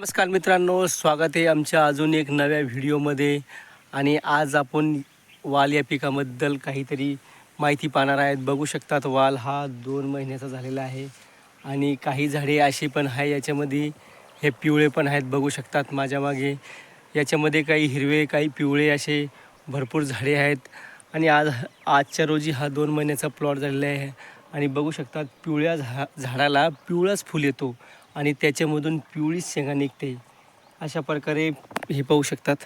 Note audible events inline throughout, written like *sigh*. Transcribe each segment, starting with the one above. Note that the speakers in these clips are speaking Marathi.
नमस्कार मित्रांनो स्वागत आहे आमच्या अजून एक नव्या व्हिडिओमध्ये. आणि आज आपण वाल या पिकाबद्दल काहीतरी माहिती पाहणार आहेत. बघू शकतात वाल हा दोन महिन्याचा झालेला आहे. आणि काही झाडे अशी पण आहे याच्यामध्ये हे पिवळे पण आहेत. बघू शकतात माझ्या मागे. याच्यामध्ये काही हिरवे काही पिवळे असे भरपूर झाडे आहेत. आणि आज आजच्या रोजी हा दोन महिन्याचा प्लॉट झालेला आहे. आणि बघू शकतात पिवळ्या झा झाडाला पिवळाच फूल येतो. आणि त्याच्यामधून पिवळीच शेंगा निघते. अशा प्रकारे हे पाहू शकतात.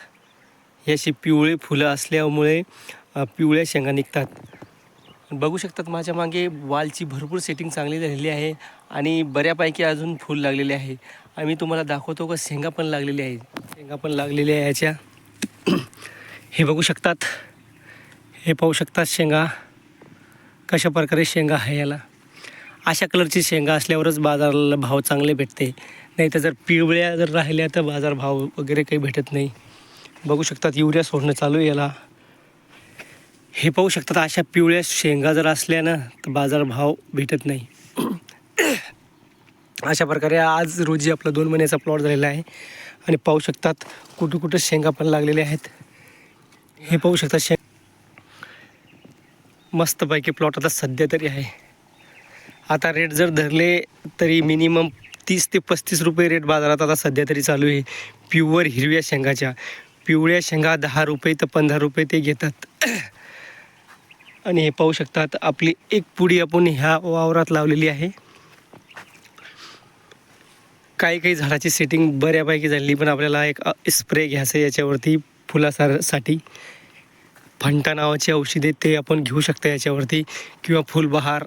हे अशी पिवळे फुलं असल्यामुळे पिवळ्या शेंगा निघतात. बघू शकतात माझ्या मागे वालची भरपूर सेटिंग चांगली झालेली आहे आणि बऱ्यापैकी अजून फूल लागलेले आहे. आम्ही तुम्हाला दाखवतो का शेंगा पण लागलेली आहे शेंगा पण लागलेल्या आहे याच्या. हे बघू शकतात. हे पाहू शकतात शेंगा. कशा प्रकारे शेंगा आहे याला. अशा कलरची शेंगा असल्यावरच बाजाराला भाव चांगले भेटते. नाही तर जर पिवळ्या जर राहिल्या तर बाजार भाव वगैरे काही भेटत नाही. बघू शकतात युरिया सोडणं चालू आहे याला. हे पाहू शकतात अशा पिवळ्या शेंगा जर असल्या ना तर बाजार भाव भेटत नाही. *clears throat* अशा प्रकारे आज रोजी आपला दोन महिन्याचा प्लॉट झालेला आहे. आणि पाहू शकतात कुठं कुठं शेंगा पण लागलेल्या आहेत. हे पाहू शकतात शे मस्तपैकी प्लॉट आता सध्या तरी आहे. आता रेट जर धरले तरी मिनिमम तीस ते पस्तीस रुपये रेट बाजारात आता सध्या तरी चालू आहे. प्युअर हिरव्या शेंगाच्या. पिवळ्या शेंगा दहा रुपये तर पंधरा रुपये ते घेतात. आणि हे पाहू शकतात आपली एक पुडी आपण ह्या वावरात लावलेली आहे. काही काही झाडाची सेटिंग बऱ्यापैकी झाली पण आपल्याला एक स्प्रे घ्यायचं याच्यावरती फुलासासाठी फंटा नावाची औषधे ते आपण घेऊ शकता याच्यावरती. किंवा फुलबहार.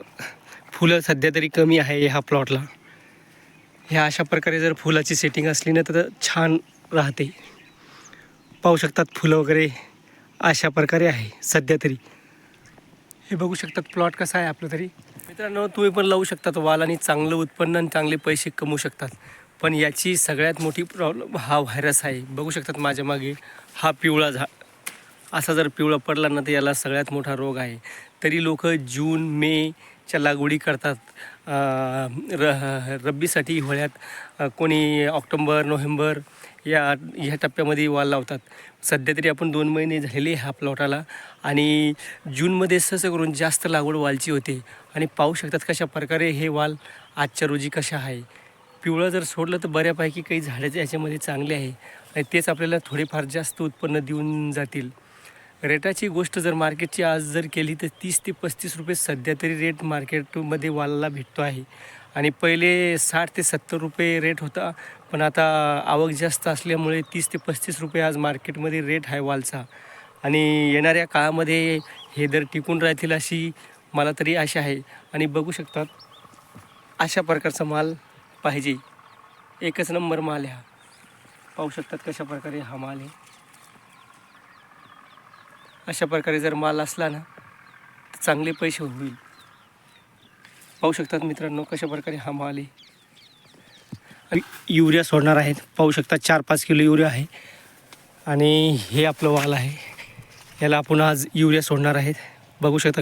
फुलं सध्या तरी कमी आहे ह्या प्लॉटला ह्या अशा प्रकारे जर फुलाची सेटिंग असली ना तर छान राहते. पाहू शकतात फुलं वगैरे अशा प्रकारे आहे सध्या तरी. हे बघू शकतात प्लॉट कसा आहे आपलं तरी. मित्रांनो तुम्ही पण लावू शकतात वाल आणि चांगलं उत्पन्न आणि चांगले पैसे कमवू शकतात. पण याची सगळ्यात मोठी प्रॉब्लेम हा व्हायरस आहे. बघू शकतात माझ्या मागे हा पिवळा झा असा जर पिवळा पडला ना तर याला सगळ्यात मोठा रोग आहे. तरी लोक जून मे च्या लागवडी करतात. र रब्बीसाठी हिवाळ्यात कोणी ऑक्टोंबर नोव्हेंबर या ह्या टप्प्यामध्ये वाल लावतात. सध्या तरी आपण दोन महिने झालेले ह्या प्लॉटाला आणि जूनमध्ये सहसा करून जास्त लागवड वालची होते. आणि पाहू शकतात कशा प्रकारे हे वाल आजच्या रोजी कशा आहे. पिवळं जर सोडलं तर बऱ्यापैकी काही झाडं याच्यामध्ये चांगले आहे. आणि तेच आपल्याला थोडेफार जास्त उत्पन्न देऊन जातील. रेटाची गोष्ट जर मार्केटची आज जर केली तर तीस ते पस्तीस रुपये सध्या तरी रेट मार्केटमध्ये वालाला भेटतो आहे. आणि पहिले साठ ते सत्तर रुपये रेट होता पण आता आवक जास्त असल्यामुळे तीस ते पस्तीस रुपये आज मार्केटमध्ये रेट आहे वालचा. आणि येणाऱ्या काळामध्ये हे दर टिकून राहतील अशी मला तरी आशा आहे. आणि बघू शकतात अशा प्रकारचा माल पाहिजे. एकच नंबर माल हा. पाहू शकतात कशा प्रकारे हा माल आहे. अशा प्रकारे जर माल असला ना तर चांगले पैसे होईल. पाहू शकतात मित्रांनो कशा प्रकारे हा माल आहे. युरिया सोडणार आहेत. पाहू शकतात चार पाच किलो युरिया आहे. आणि हे आपलं वाल आहे. याला आपण आज युरिया सोडणार आहेत. बघू शकता